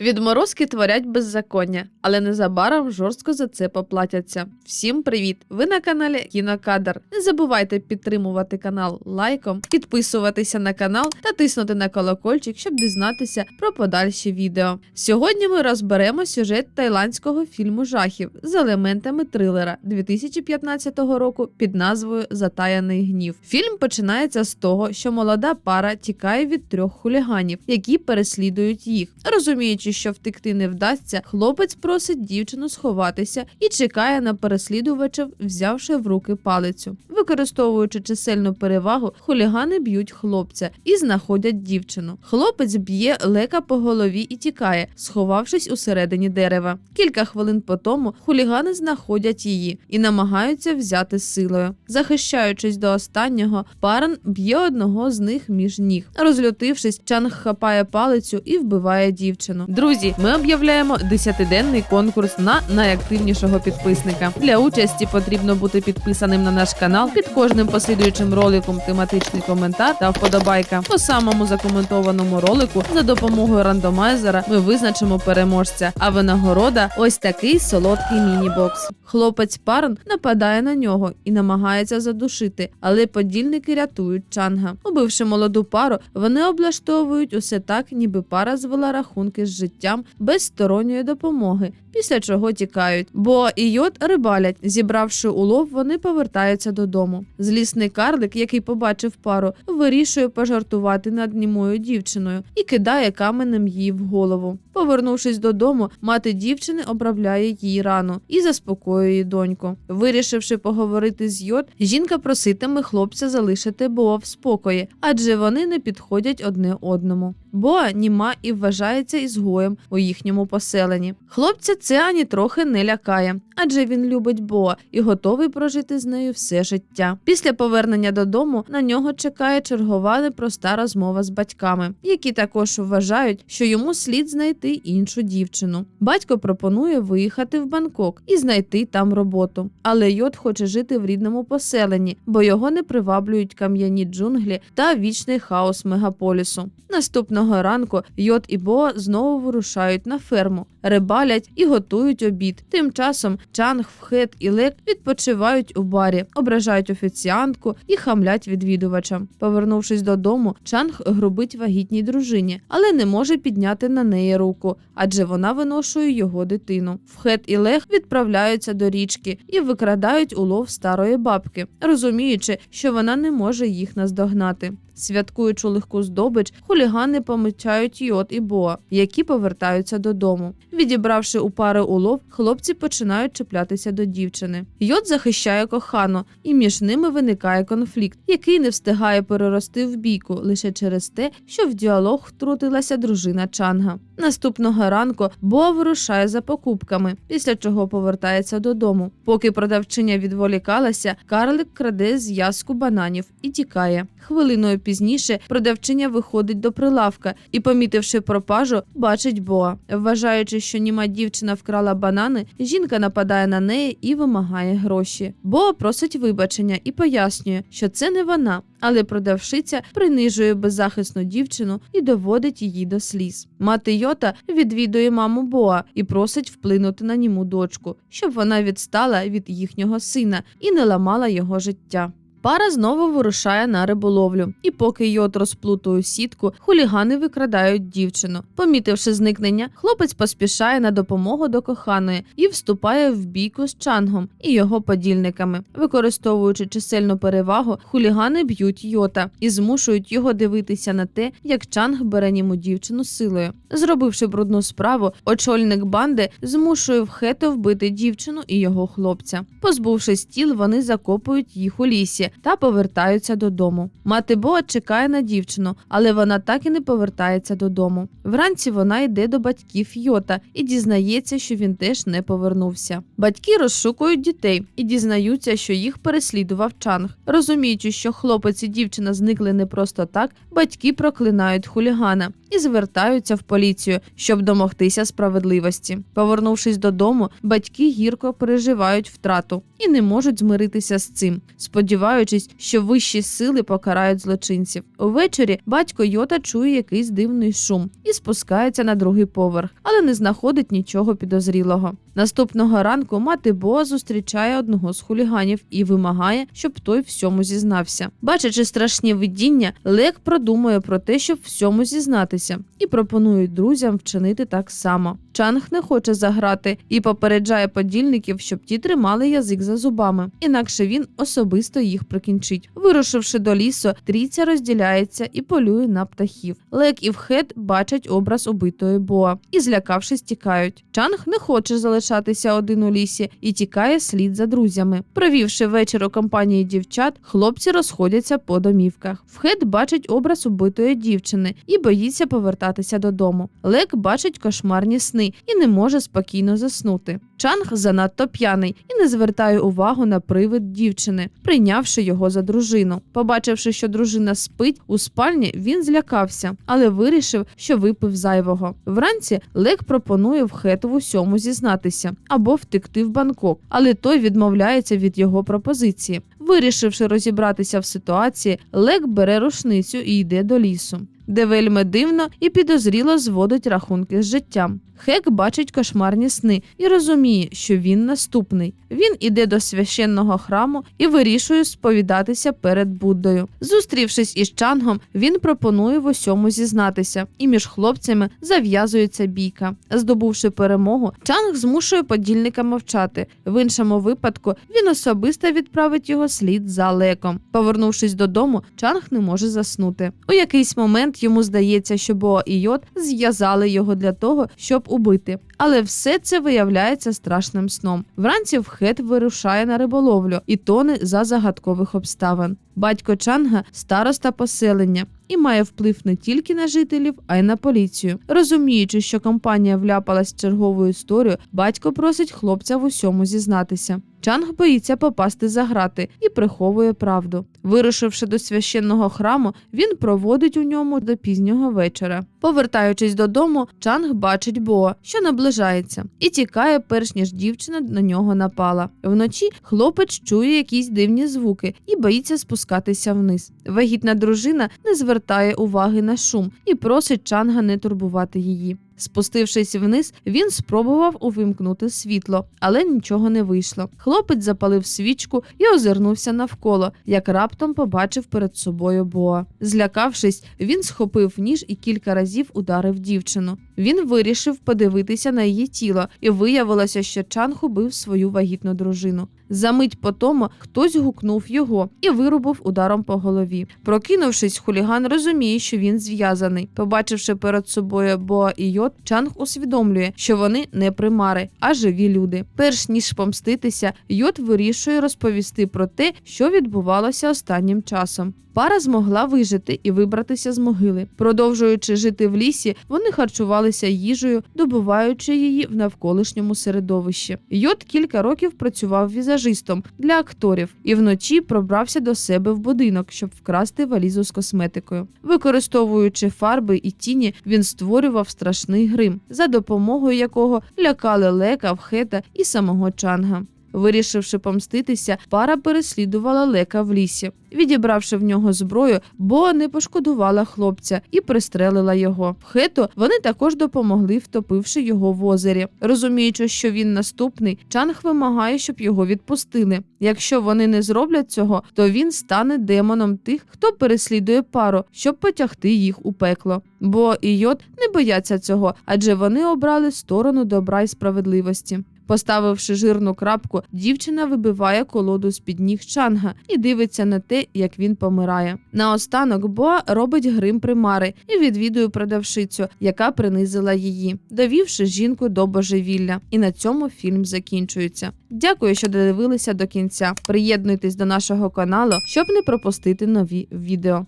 Відморозки творять беззаконня, але незабаром жорстко за це поплатяться. Всім привіт! Ви на каналі Кінокадр. Не забувайте підтримувати канал лайком, підписуватися на канал та тиснути на колокольчик, щоб дізнатися про подальші відео. Сьогодні ми розберемо сюжет тайландського фільму жахів з елементами трилера 2015 року під назвою Затаяний гнів. Фільм починається з того, що молода пара тікає від трьох хуліганів, які переслідують їх. Розуміючи, що втекти не вдасться, хлопець просить дівчину сховатися і чекає на переслідувачів, взявши в руки палицю. Використовуючи чисельну перевагу, хулігани б'ють хлопця і знаходять дівчину. Хлопець б'є лека по голові і тікає, сховавшись усередині дерева. Кілька хвилин по тому хулігани знаходять її і намагаються взяти силою. Захищаючись до останнього, парен б'є одного з них між ніг. Розлютившись, Чанг хапає палицю і вбиває дівчину. Друзі, ми об'являємо 10-денний конкурс на найактивнішого підписника. Для участі потрібно бути підписаним на наш канал. Під кожним послідуючим роликом тематичний коментар та вподобайка. По самому закоментованому ролику за допомогою рандомайзера ми визначимо переможця. А винагорода ось такий солодкий міні-бокс. Хлопець Парн нападає на нього і намагається задушити, але подільники рятують Чанга. Убивши молоду пару, вони облаштовують усе так, ніби пара звела рахунки з життям без сторонньої допомоги. Після чого тікають, бо і йод рибалять. Зібравши улов, вони повертаються додому. Злісний карлик, який побачив пару, вирішує пожартувати над німою дівчиною і кидає каменем їй в голову. Повернувшись додому, мати дівчини обробляє її рану і заспокоює доньку. Вирішивши поговорити з йод, жінка проситиме хлопця залишити Боа в спокої, адже вони не підходять одне одному. Боа німа і вважається ізгоєм у їхньому поселенні. Хлопця це ані трохи не лякає, адже він любить Боа і готовий прожити з нею все життя. Після повернення додому на нього чекає чергова непроста розмова з батьками, які також вважають, що йому слід знайти іншу дівчину. Батько пропонує виїхати в Бангкок і знайти там роботу. Але Йод хоче жити в рідному поселенні, бо його не приваблюють кам'яні джунглі та вічний хаос мегаполісу. Наступного ранку Йод і Боа знову вирушають на ферму, рибалять і готують обід. Тим часом Чанг, Вхет і Лек відпочивають у барі, ображають офіціантку і хамлять відвідувачам. Повернувшись додому, Чанг грубить вагітній дружині, але не може підняти на неї руку, адже вона виношує його дитину. Вхет і Лех відправляються до річки і викрадають улов старої бабки, розуміючи, що вона не може їх наздогнати. Святкуючи легку здобич, хулігани помічають Йод і Боа, які повертаються додому. Відібравши у пари улов, хлопці починають чіплятися до дівчини. Йод захищає кохану, і між ними виникає конфлікт, який не встигає перерости в бійку лише через те, що в діалог втрутилася дружина Чанга. Наступного ранку Боа вирушає за покупками, після чого повертається додому. Поки продавчиня відволікалася, карлик краде зв'язку бананів і тікає. Хвилиною пізніше продавчиня виходить до прилавка і, помітивши пропажу, бачить Боа. Вважаючи, що німа дівчина вкрала банани, жінка нападає на неї і вимагає гроші. Боа просить вибачення і пояснює, що це не вона. Але продавшиця принижує беззахисну дівчину і доводить її до сліз. Мати Йота відвідує маму Боа і просить вплинути на німу дочку, щоб вона відстала від їхнього сина і не ламала його життя. Пара знову вирушає на риболовлю, і поки йод розплутує сітку, хулігани викрадають дівчину. Помітивши зникнення, хлопець поспішає на допомогу до коханої і вступає в бійку з Чангом і його подільниками. Використовуючи чисельну перевагу, хулігани б'ють йота і змушують його дивитися на те, як Чанг бере німу дівчину силою. Зробивши брудну справу, очільник банди змушує вхето вбити дівчину і його хлопця. Позбувшись тіл, вони закопують їх у лісі та повертаються додому. Мати Боа чекає на дівчину, але вона так і не повертається додому. Вранці вона йде до батьків Йота і дізнається, що він теж не повернувся. Батьки розшукують дітей і дізнаються, що їх переслідував Чанг. Розуміючи, що хлопець і дівчина зникли не просто так, батьки проклинають хулігана і звертаються в поліцію, щоб домогтися справедливості. Повернувшись додому, батьки гірко переживають втрату і не можуть змиритися з цим, сподіваючись, що вищі сили покарають злочинців. Увечері батько Йота чує якийсь дивний шум і спускається на другий поверх, але не знаходить нічого підозрілого. Наступного ранку мати Боа зустрічає одного з хуліганів і вимагає, щоб той всьому зізнався. Бачачи страшні видіння, Лек продумує про те, щоб всьому зізнатися, і пропонує друзям вчинити так само. Чанг не хоче заграти і попереджає подільників, щоб ті тримали язик за зубами, інакше він особисто їх прикінчить. Вирушивши до лісу, трійця розділяється і полює на птахів. Лек і Вхет бачать образ убитої Боа і, злякавшись, тікають. Чанг не хоче залишатися один у лісі і тікає слід за друзями. Провівши вечір у компанії дівчат, хлопці розходяться по домівках. Вхет бачить образ убитої дівчини і боїться повертатися додому. Лек бачить кошмарні сни і не може спокійно заснути. Чанг занадто п'яний і не звертає увагу на привид дівчини, прийнявши його за дружину. Побачивши, що дружина спить у спальні, він злякався, але вирішив, що випив зайвого. Вранці Лек пропонує Вхету в усьому зізнатися або втекти в Бангкок, але той відмовляється від його пропозиції. Вирішивши розібратися в ситуації, Лек бере рушницю і йде до лісу, де вельми дивно і підозріло зводить рахунки з життям. Хек бачить кошмарні сни і розуміє, що він наступний. Він іде до священного храму і вирішує сповідатися перед Буддою. Зустрівшись із Чангом, він пропонує в усьому зізнатися, і між хлопцями зав'язується бійка. Здобувши перемогу, Чанг змушує подільника мовчати. В іншому випадку він особисто відправить його слід за леком. Повернувшись додому, Чанг не може заснути. У якийсь момент йому здається, що Боа і Йод зв'язали його для того, щоб убити. Але все це виявляється страшним сном. Вранці Вхет вирушає на риболовлю і тоне за загадкових обставин. Батько Чанга староста поселення і має вплив не тільки на жителів, а й на поліцію. Розуміючи, що компанія вляпалась в чергову історію, батько просить хлопця в усьому зізнатися. Чанг боїться попасти за грати і приховує правду. Вирушивши до священного храму, він проводить у ньому до пізнього вечора. Повертаючись додому, Чанг бачить Боа, що наближається, і тікає, перш ніж дівчина на нього напала. Вночі хлопець чує якісь дивні звуки і боїться спускатися вниз. Вагітна дружина не звертає уваги на шум і просить Чанга не турбувати її. Спустившись вниз, він спробував увімкнути світло, але нічого не вийшло. Хлопець запалив свічку і озирнувся навколо, як раптом побачив перед собою Боа. Злякавшись, він схопив ніж і кілька разів ударив дівчину. Він вирішив подивитися на її тіло, і виявилося, що Чанг убив свою вагітну дружину. Замить по тому хтось гукнув його і вирубив ударом по голові. Прокинувшись, хуліган розуміє, що він зв'язаний. Побачивши перед собою Боа і Йод, Чанг усвідомлює, що вони не примари, а живі люди. Перш ніж помститися, Йод вирішує розповісти про те, що відбувалося останнім часом. Пара змогла вижити і вибратися з могили. Продовжуючи жити в лісі, вони харчувалися їжею, добуваючи її в навколишньому середовищі. Йод кілька років працював візажистом для акторів і вночі пробрався до себе в будинок, щоб вкрасти валізу з косметикою. Використовуючи фарби і тіні, він створював страшний грим, за допомогою якого лякали лека, вхета і самого чанга. Вирішивши помститися, пара переслідувала лека в лісі. Відібравши в нього зброю, Боа не пошкодувала хлопця і пристрелила його. В хету вони також допомогли, втопивши його в озері. Розуміючи, що він наступний, Чанг вимагає, щоб його відпустили. Якщо вони не зроблять цього, то він стане демоном тих, хто переслідує пару, щоб потягти їх у пекло. Бо і Йод не бояться цього, адже вони обрали сторону добра і справедливості. Поставивши жирну крапку, дівчина вибиває колоду з під ніг Чанга і дивиться на те, як він помирає. Наостанок Боа робить грим примари і відвідує продавшицю, яка принизила її, довівши жінку до божевілля. І на цьому фільм закінчується. Дякую, що додивилися до кінця. Приєднуйтесь до нашого каналу, щоб не пропустити нові відео.